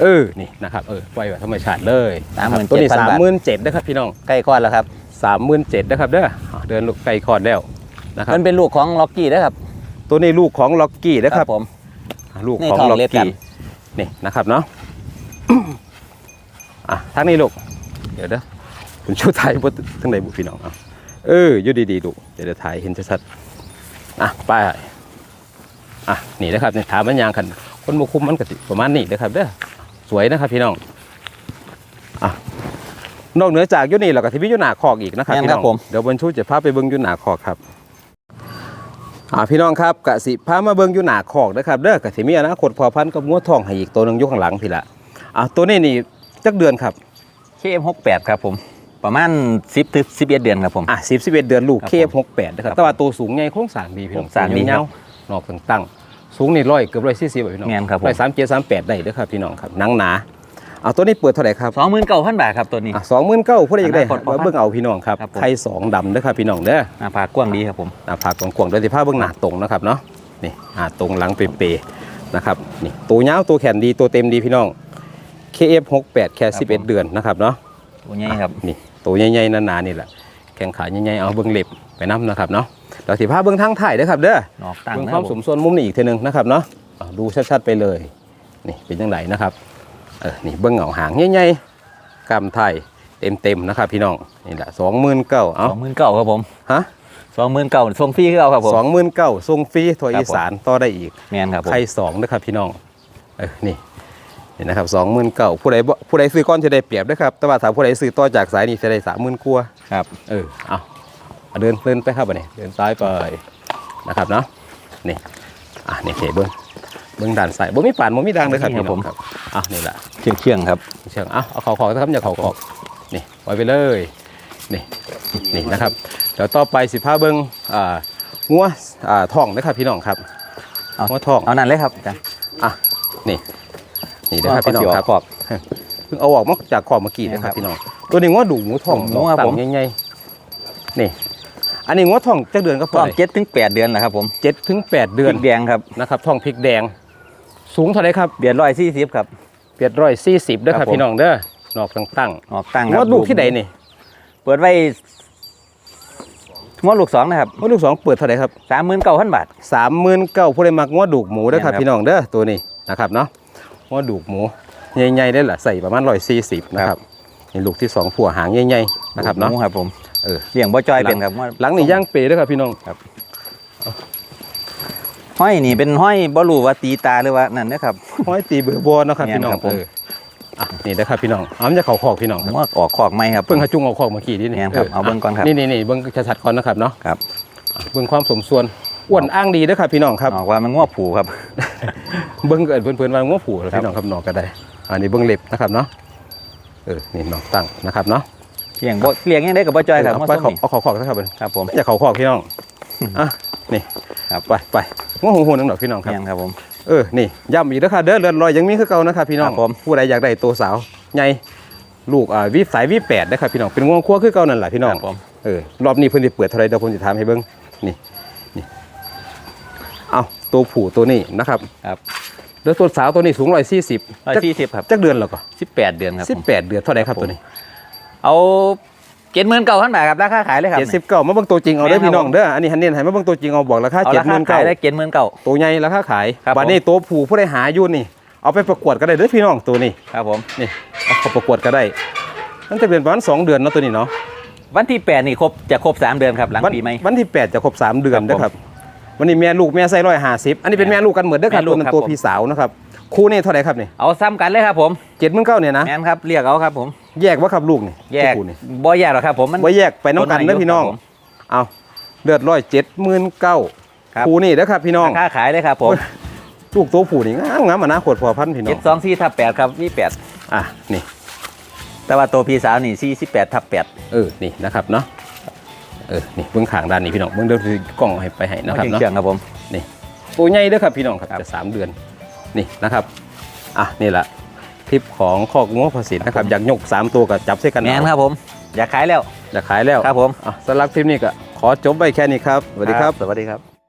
[SPEAKER 1] เออนี่นะครับเออปล่อยแบบธรรมชาติเลย
[SPEAKER 2] สามหมื่น
[SPEAKER 1] ตัว
[SPEAKER 2] เจ็ด
[SPEAKER 1] นี้
[SPEAKER 2] พัน
[SPEAKER 1] สาม
[SPEAKER 2] บาท
[SPEAKER 1] หมื่นเจ็ดนะครับพี่น้อง
[SPEAKER 2] ไก่คลอดแล้วครับ
[SPEAKER 1] สามหมื่นเจ็ดนะครับเด้ออะเดินลูกไก่คอดแล้ว นะครับ
[SPEAKER 2] มันเป็นลูกของล็อกกี้นะครับ
[SPEAKER 1] ตัวนี้ลูกของล็อกกี้นะครับ
[SPEAKER 2] ผม
[SPEAKER 1] ลูก
[SPEAKER 2] นี่
[SPEAKER 1] ของ
[SPEAKER 2] ทอง
[SPEAKER 1] ล็อก
[SPEAKER 2] เล็ดกั
[SPEAKER 1] กี้
[SPEAKER 2] น
[SPEAKER 1] นี่นะครับเนาะอะทางนี้ลูก เดี๋ยวเด้อคุณชูไทยบนทั้งในบุพี่น้องเอาเอออยู่ดีๆดูเดี๋ยวเดี๋ยวถ่ายเห็นชัดๆอะไปอะนี่นะครับนี่ถามมันยางคันคนบุคุมมันก็สิประมาณนี้นะครับเด้อสวยนะครับพี่น้องอะนอกเหนือจากอยุนี่เราก็ที่วิยุนาคอกอีกนะครับ
[SPEAKER 2] แม่น
[SPEAKER 1] พี่
[SPEAKER 2] ครั
[SPEAKER 1] น้
[SPEAKER 2] บ
[SPEAKER 1] อง
[SPEAKER 2] ผม
[SPEAKER 1] เดี๋ยวบนชูจะพาไปเบิ้งอยุนาคอกครับ อ่าพี่น้องครับกะสิพามาเบิ่งอยู่หน้าคอกนะครับเด้อกะสิมีอนาคตพอพันธุ์กับงัวทองให้อีกตัวหนึงอยู่ข้างหลังพี่ละอ่าตัวนี้นี่จักเดือนครับ
[SPEAKER 2] เคเอ็มหกแปดครับผม ประมาณสิบถึงสิบเอ็ดเดือนครับผม
[SPEAKER 1] อะ10 11เดือนลูก
[SPEAKER 2] ครับ
[SPEAKER 1] เคฟ68นะครับ
[SPEAKER 2] ครับ
[SPEAKER 1] แต่ว่าตัวสูงใหญ่โครงสร้างดีพี่น้อง
[SPEAKER 2] โครงสร้างดีครับ
[SPEAKER 1] ยาวๆนอกตั้งๆสูงนี่ร้อยเกือบร้อยสี่สิบพี่น้อง
[SPEAKER 2] แม่นครับผม
[SPEAKER 1] ร้อยสามเจ็ดสามแปดได้เด้อครับพี่น้องครับหนังหนา อ่าตัวนี้เปิดเท่าไหร่ครับ
[SPEAKER 2] สองหมื่นเก้าพันบาทครับตัวนี้
[SPEAKER 1] อะสองหมื่นเก้าผู้ใดอยากได้
[SPEAKER 2] อนาคตพอพันธุ์
[SPEAKER 1] เบิ่งเอาพี่น้องครับ
[SPEAKER 2] ครับผม
[SPEAKER 1] ไข่สองดำเด้อครับพี่น้องเด้อ
[SPEAKER 2] หน้าผากกว้างดีครับผม
[SPEAKER 1] หน้าผากกวางๆโดยที่ผ้าเบื้องหน้าตรงนะครับเนาะนี่หน้าตรงหลังเปรย์ๆนะครับนี่ตัวยาวตัวแขนดีตัวเต็มดีพี่น้อง KF68 แค่
[SPEAKER 2] ครับผม
[SPEAKER 1] 11 เดือนนะครับเนาะ
[SPEAKER 2] ตัวใหญ่ครับ
[SPEAKER 1] นี่ตัวใหญ่ๆหนาๆนี่แหละแข้งขาใหญ่ๆเอาเบื้องเล็บไปน้ำนะครับเนาะเราสิผ้าเบื้องทางถ่ายเด้อครับเด้อน
[SPEAKER 2] อกตั้ง
[SPEAKER 1] เบื้อง
[SPEAKER 2] นะ
[SPEAKER 1] ความ
[SPEAKER 2] ผ
[SPEAKER 1] สมส่วนมุมนี่อีกทีหนึงนะครับเนาะอะดูชัดๆไปเลยนี่เป็นยังไงนะครับเออนี่เบื้องเหงาหางใหญ่ๆกำไทยเต็มๆนะครับพี่น้องนี่แหละสองหมื่นเก้า
[SPEAKER 2] ส
[SPEAKER 1] เอา
[SPEAKER 2] องหมื่นเก้าครับผม
[SPEAKER 1] ฮะ
[SPEAKER 2] สองหมื่นเก้าส่งฟรีคือเอาครับผม
[SPEAKER 1] สองหมื่นเก้าทรงฟรีทัวร์
[SPEAKER 2] ครับ
[SPEAKER 1] อีสานต่อได้อีก
[SPEAKER 2] แมนครับผม
[SPEAKER 1] ไข่สองนะครับพี่น้องเออนี่นี่นะครับสองหมื่นเก้าผู้ใดบ่ผู้ใดซื้อก้อนจะได้เปรียบนะครับแต่ว่าถ้าผู้ใดซื้อต่อจากสายนี่จะได้สามหมื่นกว่า
[SPEAKER 2] ครับ
[SPEAKER 1] เออเอาเอาเดินเดินไปครับอันนี้เดินซ้ายไปนะครับเนาะนี่อะนี่เห็นเบิ้ง เบิ้งด่านซ้ายบ่มีป่านบ่มีดังเลยครับ
[SPEAKER 2] นี่ครับ
[SPEAKER 1] พี่น้อง
[SPEAKER 2] ผม
[SPEAKER 1] ครับอะนี่แหละ
[SPEAKER 2] เชียงเชียงๆครับ
[SPEAKER 1] เชิงอะเอาเขาขอกนะครับอย่าเขาขอกนี่ปล่อยไปเลยนี่นี่นะครับเดี๋ยวต่อไปสิพาเบิ้งอ่างัวอ่าทองนะครับพี่น้องครับ
[SPEAKER 2] เอา
[SPEAKER 1] งัวทอง
[SPEAKER 2] เอานั่นเลยครับอาจารย์
[SPEAKER 1] อะนี่นี่นะครับพี่น้องครับ
[SPEAKER 2] ขอบ
[SPEAKER 1] เพิ่งเอาออกมาจากขอบเมื่อกี้นะครับ
[SPEAKER 2] ครับ
[SPEAKER 1] พี่น้องตัวนี้งัวดูหมูทอง
[SPEAKER 2] หมูครับ
[SPEAKER 1] ตั้
[SPEAKER 2] ผม
[SPEAKER 1] งใหญ่ๆนี่อันนี้งัวทองจักเดือนก็พ
[SPEAKER 2] ก็
[SPEAKER 1] อ
[SPEAKER 2] เจ็ดถึงแปดเดือนนะครับผม
[SPEAKER 1] เจ็ดถึงแปดเดือน
[SPEAKER 2] พริกแดงครับ
[SPEAKER 1] นะครับทองพริกแดง สูงเท่าไหรครับ
[SPEAKER 2] เดือนร้อยสี่สิบครับ
[SPEAKER 1] เปียดร้อยสี่สิบเด้อค
[SPEAKER 2] ครั
[SPEAKER 1] รับบ
[SPEAKER 2] ผม
[SPEAKER 1] พี่น้องเด้อนอกตั้ง
[SPEAKER 2] ออกตั้ง
[SPEAKER 1] ๆ
[SPEAKER 2] ค
[SPEAKER 1] งั
[SPEAKER 2] รั
[SPEAKER 1] ว
[SPEAKER 2] บ
[SPEAKER 1] ลูกที่ใดนี่
[SPEAKER 2] เปิดไว้งวดลูกสองนะครับ
[SPEAKER 1] งัวลูกสองเปิดเท่าไหรครับ
[SPEAKER 2] สามหมื่นเก้าพันบาท
[SPEAKER 1] สามหมื่นเก้าผู้ใดมักงัวดูกหมูเด้อครับ
[SPEAKER 2] แม่นครับ
[SPEAKER 1] พี่น้องเด้อตัวนี้นะครับเนาะงัวดูกหมูใหญ่ๆได้อล่ะใส่ประมาณร้อยสี่สิบนะครับนี่ลูกที่สองผัวหางใหญ่ๆนะครับเนาะ
[SPEAKER 2] หมูครับผม
[SPEAKER 1] เออ
[SPEAKER 2] เลี้ยงบ่จอย
[SPEAKER 1] หลัง
[SPEAKER 2] เป็นครับว่า
[SPEAKER 1] หลังนี่ย่างเปรย์เด้อครับพี่น้อง
[SPEAKER 2] ห้อยนี่เป็นห้อยบ่รู้ว่าตีตาหรือว่านั่นนะครับ
[SPEAKER 1] ห้อยตีเบือบอนะครับ
[SPEAKER 2] แม่น
[SPEAKER 1] พี่น้อง
[SPEAKER 2] ครับผม
[SPEAKER 1] เอออะนี่นะครับพี่น้องเอามันจะเข่าคอกพี่น้อง
[SPEAKER 2] ผ
[SPEAKER 1] ครั
[SPEAKER 2] ม
[SPEAKER 1] บ
[SPEAKER 2] ว่าออกคอกไหมครับ
[SPEAKER 1] เพิ่งหาจุงเอาคอกเมื่อกี้นี่
[SPEAKER 2] แม่นครับเอาเบิ่งก่อนครับ
[SPEAKER 1] นี่นี่นี่เบิ้งชัดๆก่อนนะครับเนาะ
[SPEAKER 2] ครับ
[SPEAKER 1] อะเบิ้งความสมส่วนอ้วนอ้างดีเด้อครับพี่น้องครับ
[SPEAKER 2] ออกว่ามันง้อผูครับ
[SPEAKER 1] เบิ้งเกิดเพื่อนๆว่างัวผูแล้วพี่น้องครับนอกก็ได้อันนี้เบิ้งเล็บนะครับเนาะเออนี่นอกตั้งนะครับเนาะ
[SPEAKER 2] เลี้ยงบ่เลี้ยงยังได้กับบ่จอยครับ
[SPEAKER 1] เอา
[SPEAKER 2] ง้อ
[SPEAKER 1] ไป
[SPEAKER 2] ส้ม
[SPEAKER 1] เขา
[SPEAKER 2] นี่
[SPEAKER 1] เอาเขาคอกนะครับเพิ่น
[SPEAKER 2] ครับผม
[SPEAKER 1] อย่าเขาคอกพี่น้อง อะนี่
[SPEAKER 2] ครับ
[SPEAKER 1] ไปไปงัวหูหูนึงดอกพี่น้องครับ
[SPEAKER 2] เลี้ยงครับผม
[SPEAKER 1] เออนี่ย้ำอีกนะครับเด้อเรือนลอยยังมีคือเก่านะครับพี่น้อง
[SPEAKER 2] ครับผม
[SPEAKER 1] ผู้ใดอยากได้ตัวสาวใหญ่ลูกอ่าวีสายวีแปดนะครับพี่น้องเป็นงวงคั่วคือเก่านั่นแหละพี่น้อง
[SPEAKER 2] ครับผม
[SPEAKER 1] เออรอบนี้เพิ่นสิเปิดเท่าไหรเดี๋ยวผมจะถามให้เบิ่งนี่นี่เอาตัวผู้ตัวนี้นะครับ
[SPEAKER 2] ครับ
[SPEAKER 1] แล้วตัวสาวตัวนี้สูงร้อยสี่สิบ
[SPEAKER 2] ร้อยสี่สิบครับ
[SPEAKER 1] จักเดือนแล้วก็
[SPEAKER 2] สิบแปดเดือนครับ
[SPEAKER 1] สิ
[SPEAKER 2] ผ
[SPEAKER 1] บ
[SPEAKER 2] ม
[SPEAKER 1] แปดเดือนเท่าไหรครับ
[SPEAKER 2] ครับผม
[SPEAKER 1] ตัวนี้
[SPEAKER 2] เอา เจ็ดหมื่นเก้าพันบาทครับราคาขายเลยครับ
[SPEAKER 1] เจ็ดสิบเก้ามาเบิ่งตัวจริงเอาเด้อ
[SPEAKER 2] แม่นครับ
[SPEAKER 1] พี่น้องเด้ออันนี้ฮันเนียนให้มาเบิ่งตัวจริงเอาบอกราคา
[SPEAKER 2] เอา
[SPEAKER 1] เจ็ด
[SPEAKER 2] รา
[SPEAKER 1] ห
[SPEAKER 2] คา
[SPEAKER 1] มื่น
[SPEAKER 2] ขา
[SPEAKER 1] เก้าย
[SPEAKER 2] ได้เจ็ดหมื่นเก้า
[SPEAKER 1] ตัวใหญ่ราคาขาย
[SPEAKER 2] ครับ
[SPEAKER 1] บัดนี้ตัวผู้ผู้ได้หาอยู่นี่ เอาไปประกวดก็ได้เด้อพี่น้องตัวนี้
[SPEAKER 2] ครับผม
[SPEAKER 1] นี่เอาเข้าประกวดก็ได้ตั้งแต่เป็นประมาณสองเดือนเนาะตัวนี้เนาะ
[SPEAKER 2] วันที่แปดนี่ครบจะครบสามเดือนครับหลัง
[SPEAKER 1] วัน
[SPEAKER 2] ปีใหม่
[SPEAKER 1] วันที่8จะครบ3เดือน
[SPEAKER 2] ครับผม
[SPEAKER 1] นะครับวันนี้แม่ลูกแม่ไส้ร้อยห้าสิบอันนี้เป็น
[SPEAKER 2] แม่
[SPEAKER 1] แม่ลูกกันเหมือนเด้อครับ
[SPEAKER 2] แม่ลู
[SPEAKER 1] ตัว
[SPEAKER 2] ก
[SPEAKER 1] นั้น
[SPEAKER 2] ครับ
[SPEAKER 1] ตัว
[SPEAKER 2] ผม
[SPEAKER 1] พี่สาวนะครับคู่นี่เท่าไหร่ครับนี่
[SPEAKER 2] เอาซ้ำกันเลยครับผม
[SPEAKER 1] เจ็ดหมื่นเก้าเนี่ยนะ
[SPEAKER 2] แมนครับเรียกเอาครับผม
[SPEAKER 1] แยกว่าครับลูกนี่
[SPEAKER 2] แยก
[SPEAKER 1] คู่นี่
[SPEAKER 2] บ่แยกหรอกครับผมมัน
[SPEAKER 1] ไว้แยกไปน้องกัน
[SPEAKER 2] ต้นไม้
[SPEAKER 1] เด้อพี่น้อง
[SPEAKER 2] ครับผม
[SPEAKER 1] เอาเลือดร้อยเจ็ดหมื่นเก้า
[SPEAKER 2] ครับ
[SPEAKER 1] คู่นี่เด้อครับพี่น้อง
[SPEAKER 2] ราคาขายเลยครับผม
[SPEAKER 1] ลูกตัวผู้นี่งามงามอะนะขวดพอพันพี่น้อ
[SPEAKER 2] เจ็
[SPEAKER 1] ง
[SPEAKER 2] ดสองสี่ทับแปดครับมีแปด
[SPEAKER 1] อะนี่
[SPEAKER 2] แต่ว่าตัวพี่สาวนี่สี่สิบแปดทับแปด
[SPEAKER 1] เออนี่นะครับเนาะเออนี่เบื้องข้างด้านนี้พี่น้องเบื้องเดินกล้องให้ไปให้นะครับเนาะ
[SPEAKER 2] เชื่องครับผม
[SPEAKER 1] ตัวใหญ่เด้อครับพี่น้องครับ
[SPEAKER 2] ครับ
[SPEAKER 1] จะสามเดือนนี่นะครับอะนี่แหละ คลิปของคอกงัวผสิทธิ์นะครับอยากยกสามตัวกับจับใส่กัน
[SPEAKER 2] แมน
[SPEAKER 1] เอา
[SPEAKER 2] ครับผม อยากขายแล้ว
[SPEAKER 1] อยากขายแล้ว
[SPEAKER 2] ครับผม
[SPEAKER 1] อะสำหรับคลิปนี้ก็ขอจบไปแค่นี้ครับสวัสดีครับ
[SPEAKER 2] สวัสดีครับ